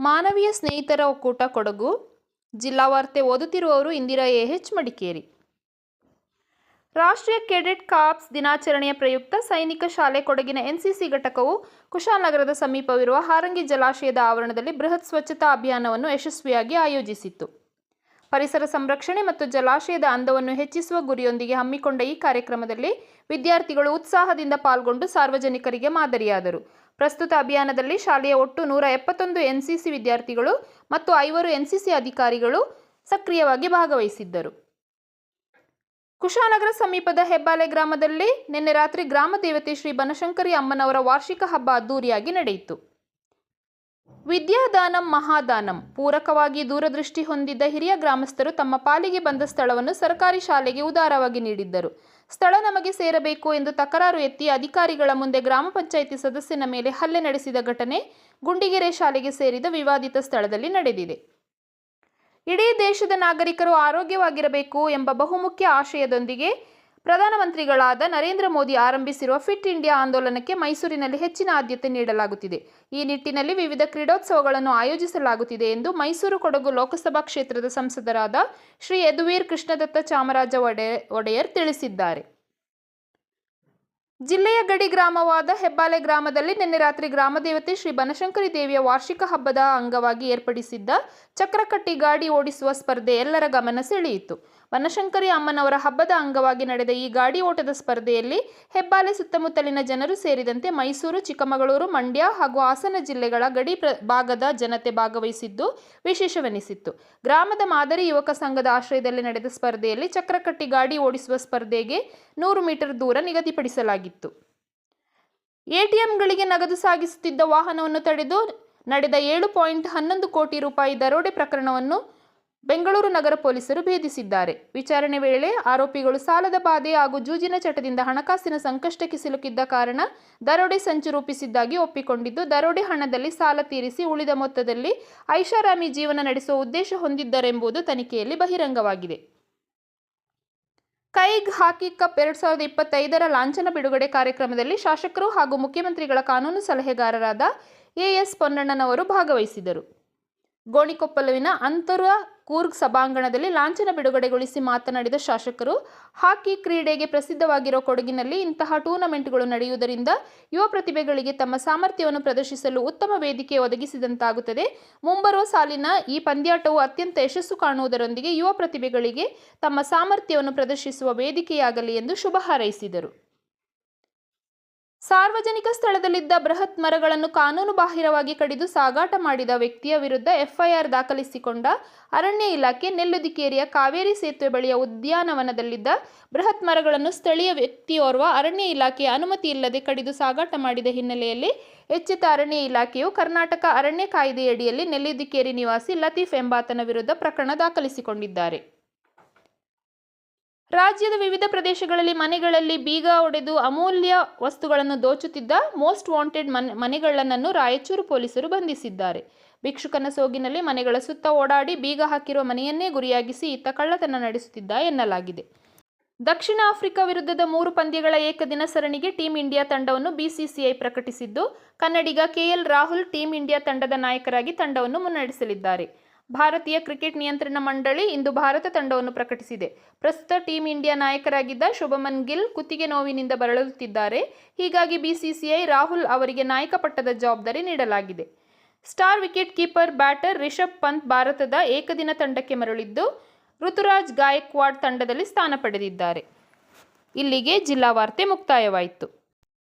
ಮಾನವೀಯ ಸ್ನೇಹಿತರ ಒಕ್ಕೂಟ ಕೊಡಗು ಜಿಲ್ಲಾ ವಾರ್ತೆ ಓದುತ್ತಿರುವವರು ಇಂದಿರಾ ಎ. ಎಚ್. ಮಡಿಕೇರಿ. ರಾಷ್ಟ್ರೀಯ ಕೆಡೆಟ್ ಕಾಪ್ಸ್ ದಿನಾಚರಣೆಯ ಪ್ರಯುಕ್ತ ಸೈನಿಕ ಶಾಲೆ ಕೊಡಗಿನ ಎನ್ಸಿಸಿ ಘಟಕವು ಕುಶಾಲನಗರದ ಸಮೀಪವಿರುವ ಹಾರಂಗಿ ಜಲಾಶಯದ ಆವರಣದಲ್ಲಿ ಬೃಹತ್ ಸ್ವಚ್ಛತಾ ಅಭಿಯಾನವನ್ನು ಯಶಸ್ವಿಯಾಗಿ ಆಯೋಜಿಸಿತ್ತು. ಪರಿಸರ ಸಂರಕ್ಷಣೆ ಮತ್ತು ಜಲಾಶಯದ ಅಂದವನ್ನು ಹೆಚ್ಚಿಸುವ ಗುರಿಯೊಂದಿಗೆ ಹಮ್ಮಿಕೊಂಡ ಈ ಕಾರ್ಯಕ್ರಮದಲ್ಲಿ ವಿದ್ಯಾರ್ಥಿಗಳು ಉತ್ಸಾಹದಿಂದ ಪಾಲ್ಗೊಂಡು ಸಾರ್ವಜನಿಕರಿಗೆ ಮಾದರಿಯಾದರು. ಪ್ರಸ್ತುತ ಅಭಿಯಾನದಲ್ಲಿ ಶಾಲೆಯ ಒಟ್ಟು ನೂರ ಎಪ್ಪತ್ತೊಂದು ಎನ್ಸಿಸಿ ವಿದ್ಯಾರ್ಥಿಗಳು ಮತ್ತು ಐವರು ಎನ್ಸಿಸಿ ಅಧಿಕಾರಿಗಳು ಸಕ್ರಿಯವಾಗಿ ಭಾಗವಹಿಸಿದ್ದರು. ಕುಶಾನಗರ ಸಮೀಪದ ಹೆಬ್ಬಾಲೆ ಗ್ರಾಮದಲ್ಲಿ ನಿನ್ನೆ ರಾತ್ರಿ ಗ್ರಾಮ ದೇವತೆ ಶ್ರೀ ಬನಶಂಕರಿ ಅಮ್ಮನವರ ವಾರ್ಷಿಕ ಹಬ್ಬ ಅದ್ದೂರಿಯಾಗಿ ನಡೆಯಿತು. ವಿದ್ಯಾದಾನಂ ಮಹಾದಾನಂ. ಪೂರಕವಾಗಿ ದೂರದೃಷ್ಟಿ ಹೊಂದಿದ್ದ ಹಿರಿಯ ಗ್ರಾಮಸ್ಥರು ತಮ್ಮ ಪಾಲಿಗೆ ಬಂದ ಸ್ಥಳವನ್ನು ಸರ್ಕಾರಿ ಶಾಲೆಗೆ ಉದಾರವಾಗಿ ನೀಡಿದ್ದರು. ಸ್ಥಳ ನಮಗೆ ಸೇರಬೇಕು ಎಂದು ತಕರಾರು ಎತ್ತಿ ಅಧಿಕಾರಿಗಳ ಮುಂದೆ ಗ್ರಾಮ ಪಂಚಾಯಿತಿ ಸದಸ್ಯನ ಮೇಲೆ ಹಲ್ಲೆ ನಡೆಸಿದ ಘಟನೆ ಗುಂಡಿಗೆರೆ ಶಾಲೆಗೆ ಸೇರಿದ ವಿವಾದಿತ ಸ್ಥಳದಲ್ಲಿ ನಡೆದಿದೆ. ಇಡೀ ದೇಶದ ನಾಗರಿಕರು ಆರೋಗ್ಯವಾಗಿರಬೇಕು ಎಂಬ ಬಹುಮುಖ್ಯ ಆಶಯದೊಂದಿಗೆ ಪ್ರಧಾನಮಂತ್ರಿಗಳಾದ ನರೇಂದ್ರ ಮೋದಿ ಆರಂಭಿಸಿರುವ ಫಿಟ್ ಇಂಡಿಯಾ ಆಂದೋಲನಕ್ಕೆ ಮೈಸೂರಿನಲ್ಲಿ ಹೆಚ್ಚಿನ ಆದ್ಯತೆ ನೀಡಲಾಗುತ್ತಿದೆ. ಈ ನಿಟ್ಟಿನಲ್ಲಿ ವಿವಿಧ ಕ್ರೀಡೋತ್ಸವಗಳನ್ನು ಆಯೋಜಿಸಲಾಗುತ್ತಿದೆ ಎಂದು ಮೈಸೂರು ಕೊಡಗು ಲೋಕಸಭಾ ಕ್ಷೇತ್ರದ ಸಂಸದರಾದ ಶ್ರೀ ಯದುವೀರ್ ಕೃಷ್ಣದತ್ತ ಚಾಮರಾಜ ಒಡೆ, ಒಡೆಯರ್ ತಿಳಿಸಿದ್ದಾರೆ. ಜಿಲ್ಲೆಯ ಗಡಿ ಗ್ರಾಮವಾದ ಹೆಬ್ಬಾಲೆ ಗ್ರಾಮದಲ್ಲಿ ನಿನ್ನೆ ರಾತ್ರಿ ಗ್ರಾಮದೇವತೆ ಶ್ರೀ ಬನಶಂಕರಿ ದೇವಿಯ ವಾರ್ಷಿಕ ಹಬ್ಬದ ಅಂಗವಾಗಿ ಏರ್ಪಡಿಸಿದ್ದ ಚಕ್ರಕಟ್ಟಿ ಗಾಡಿ ಓಡಿಸುವ ಸ್ಪರ್ಧೆ ಎಲ್ಲರ ಗಮನ ಸೆಳೆಯಿತು. ಬನಶಂಕರಿ ಅಮ್ಮನವರ ಹಬ್ಬದ ಅಂಗವಾಗಿ ನಡೆದ ಈ ಗಾಡಿ ಓಟದ ಸ್ಪರ್ಧೆಯಲ್ಲಿ ಹೆಬ್ಬಾಲೆ ಸುತ್ತಮುತ್ತಲಿನ ಜನರು ಸೇರಿದಂತೆ ಮೈಸೂರು, ಚಿಕ್ಕಮಗಳೂರು, ಮಂಡ್ಯ ಹಾಗೂ ಹಾಸನ ಜಿಲ್ಲೆಗಳ ಗಡಿ ಭಾಗದ ಜನತೆ ಭಾಗವಹಿಸಿದ್ದು ವಿಶೇಷವೆನಿಸಿತ್ತು. ಗ್ರಾಮದ ಮಾದರಿ ಯುವಕ ಸಂಘದ ಆಶ್ರಯದಲ್ಲಿ ನಡೆದ ಸ್ಪರ್ಧೆಯಲ್ಲಿ ಚಕ್ರಕಟ್ಟಿ ಗಾಡಿ ಓಡಿಸುವ ಸ್ಪರ್ಧೆಗೆ ನೂರು ಮೀಟರ್ ದೂರ ನಿಗದಿಪಡಿಸಲಾಗಿತ್ತು ಎಟಿಎಂಗಳಿಗೆ ನಗದು ಸಾಗಿಸುತ್ತಿದ್ದ ವಾಹನವನ್ನು ತಡೆದು ನಡೆದ ಏಳು ಪಾಯಿಂಟ್ ಹನ್ನೊಂದು ಕೋಟಿ ರೂಪಾಯಿ ದರೋಡೆ ಪ್ರಕರಣವನ್ನು ಬೆಂಗಳೂರು ನಗರ ಪೊಲೀಸರು ಭೇದಿಸಿದ್ದಾರೆ. ವಿಚಾರಣೆ ವೇಳೆ ಆರೋಪಿಗಳು ಸಾಲದ ಬಾಧೆ ಹಾಗೂ ಜೂಜಿನ ಚಟದಿಂದ ಹಣಕಾಸಿನ ಸಂಕಷ್ಟಕ್ಕೆ ಸಿಲುಕಿದ್ದ ಕಾರಣ ದರೋಡೆ ಸಂಚು ರೂಪಿಸಿದ್ದಾಗಿ ಒಪ್ಪಿಕೊಂಡಿದ್ದು, ದರೋಡೆ ಹಣದಲ್ಲಿ ಸಾಲ ತೀರಿಸಿ ಉಳಿದ ಮೊತ್ತದಲ್ಲಿ ಐಷಾರಾಮಿ ಜೀವನ ನಡೆಸುವ ಉದ್ದೇಶ ಹೊಂದಿದ್ದರೆಂಬುದು ತನಿಖೆಯಲ್ಲಿ ಬಹಿರಂಗವಾಗಿದೆ. ಕೈಗ್ ಹಾಕಿ ಕಪ್ ಎರಡ್ ಸಾವಿರದ ಇಪ್ಪತ್ತೈದರ ಲಾಂಛನ ಬಿಡುಗಡೆ ಕಾರ್ಯಕ್ರಮದಲ್ಲಿ ಶಾಸಕರು ಹಾಗೂ ಮುಖ್ಯಮಂತ್ರಿಗಳ ಕಾನೂನು ಸಲಹೆಗಾರರಾದ ಎಎಸ್ ಪೊನ್ನಣ್ಣನವರು ಭಾಗವಹಿಸಿದರು. ಗೋಣಿಕೊಪ್ಪಲುವಿನ ಅಂತರ ಕೂರ್ಗ್ ಸಭಾಂಗಣದಲ್ಲಿ ಲಾಂಛನ ಬಿಡುಗಡೆಗೊಳಿಸಿ ಮಾತನಾಡಿದ ಶಾಸಕರು, ಹಾಕಿ ಕ್ರೀಡೆಗೆ ಪ್ರಸಿದ್ಧವಾಗಿರೋ ಕೊಡಗಿನಲ್ಲಿ ಇಂತಹ ಟೂರ್ನಮೆಂಟ್ಗಳು ನಡೆಯುವುದರಿಂದ ಯುವ ಪ್ರತಿಭೆಗಳಿಗೆ ತಮ್ಮ ಸಾಮರ್ಥ್ಯವನ್ನು ಪ್ರದರ್ಶಿಸಲು ಉತ್ತಮ ವೇದಿಕೆ ಒದಗಿಸಿದಂತಾಗುತ್ತದೆ. ಮುಂಬರುವ ಸಾಲಿನ ಈ ಪಂದ್ಯಾಟವು ಅತ್ಯಂತ ಯಶಸ್ಸು ಕಾಣುವುದರೊಂದಿಗೆ ಯುವ ಪ್ರತಿಭೆಗಳಿಗೆ ತಮ್ಮ ಸಾಮರ್ಥ್ಯವನ್ನು ಪ್ರದರ್ಶಿಸುವ ವೇದಿಕೆಯಾಗಲಿ ಎಂದು ಶುಭ ಹಾರೈಸಿದರು. ಸಾರ್ವಜನಿಕ ಸ್ಥಳದಲ್ಲಿದ್ದ ಬೃಹತ್ ಮರಗಳನ್ನು ಕಾನೂನು ಬಾಹಿರವಾಗಿ ಕಡಿದು ಸಾಗಾಟ ಮಾಡಿದ ವ್ಯಕ್ತಿಯ ವಿರುದ್ಧ ಎಫ್ಐಆರ್ ದಾಖಲಿಸಿಕೊಂಡ ಅರಣ್ಯ ಇಲಾಖೆ ನೆಲ್ಲುದಿಕೇರಿಯ ಕಾವೇರಿ ಸೇತುವೆ ಬಳಿಯ ಉದ್ಯಾನವನದಲ್ಲಿದ್ದ ಬೃಹತ್ ಮರಗಳನ್ನು ಸ್ಥಳೀಯ ವ್ಯಕ್ತಿಯೋರ್ವ ಅರಣ್ಯ ಇಲಾಖೆಯ ಅನುಮತಿ ಇಲ್ಲದೆ ಕಡಿದು ಸಾಗಾಟ ಮಾಡಿದ ಹಿನ್ನೆಲೆಯಲ್ಲಿ ಎಚ್ಚೆತ್ತ ಅರಣ್ಯ ಇಲಾಖೆಯು ಕರ್ನಾಟಕ ಅರಣ್ಯ ಕಾಯ್ದೆಯಡಿಯಲ್ಲಿ ನೆಲ್ಲಿದಿಕೇರಿ ನಿವಾಸಿ ಲತೀಫ್ ಎಂಬಾತನ ವಿರುದ್ಧ ಪ್ರಕರಣ ದಾಖಲಿಸಿಕೊಂಡಿದ್ದಾರೆ. ರಾಜ್ಯದ ವಿವಿಧ ಪ್ರದೇಶಗಳಲ್ಲಿ ಮನೆಗಳಲ್ಲಿ ಬೀಗ ಒಡೆದು ಅಮೂಲ್ಯ ವಸ್ತುಗಳನ್ನು ದೋಚುತ್ತಿದ್ದ ಮೋಸ್ಟ್ ವಾಂಟೆಡ್ ಮನೆ ಮನೆಗಳ್ಳನನ್ನು ರಾಯಚೂರು ಪೊಲೀಸರು ಬಂಧಿಸಿದ್ದಾರೆ. ಭಿಕ್ಷುಕನ ಸೋಗಿನಲ್ಲಿ ಮನೆಗಳ ಸುತ್ತ ಓಡಾಡಿ ಬೀಗ ಹಾಕಿರುವ ಮನೆಯನ್ನೇ ಗುರಿಯಾಗಿಸಿ ಈತ ಕಳ್ಳತನ ನಡೆಸುತ್ತಿದ್ದ ಎನ್ನಲಾಗಿದೆ. ದಕ್ಷಿಣ ಆಫ್ರಿಕಾ ವಿರುದ್ಧದ ಮೂರು ಪಂದ್ಯಗಳ ಏಕದಿನ ಸರಣಿಗೆ ಟೀಂ ಇಂಡಿಯಾ ತಂಡವನ್ನು ಬಿಸಿಸಿಐ ಪ್ರಕಟಿಸಿದ್ದು, ಕನ್ನಡಿಗ ಕೆಎಲ್ ರಾಹುಲ್ ಟೀಂ ಇಂಡಿಯಾ ತಂಡದ ನಾಯಕರಾಗಿ ತಂಡವನ್ನು ಮುನ್ನಡೆಸಲಿದ್ದಾರೆ. ಭಾರತೀಯ ಕ್ರಿಕೆಟ್ ನಿಯಂತ್ರಣ ಮಂಡಳಿ ಇಂದು ಭಾರತ ತಂಡವನ್ನು ಪ್ರಕಟಿಸಿದೆ. ಪ್ರಸ್ತುತ ಟೀಂ ಇಂಡಿಯಾ ನಾಯಕರಾಗಿದ್ದ ಶುಭಮನ್ ಗಿಲ್ ಕುತ್ತಿಗೆ ನೋವಿನಿಂದ ಬಳಲುತ್ತಿದ್ದಾರೆ. ಹೀಗಾಗಿ ಬಿಸಿಸಿಐ ರಾಹುಲ್ ಅವರಿಗೆ ನಾಯಕ ಪಟ್ಟದ ಜವಾಬ್ದಾರಿ ನೀಡಲಾಗಿದೆ. Star wicket keeper, batter Rishabh Pant ಭಾರತದ ಏಕದಿನ ತಂಡಕ್ಕೆ ಮರಳಿದ್ದು, ಋತುರಾಜ್ ಗಾಯಕ್ವಾಡ್ ತಂಡದಲ್ಲಿ ಸ್ಥಾನ ಪಡೆದಿದ್ದಾರೆ. ಇಲ್ಲಿಗೆ ಜಿಲ್ಲಾ ವಾರ್ತೆ ಮುಕ್ತಾಯವಾಯಿತು.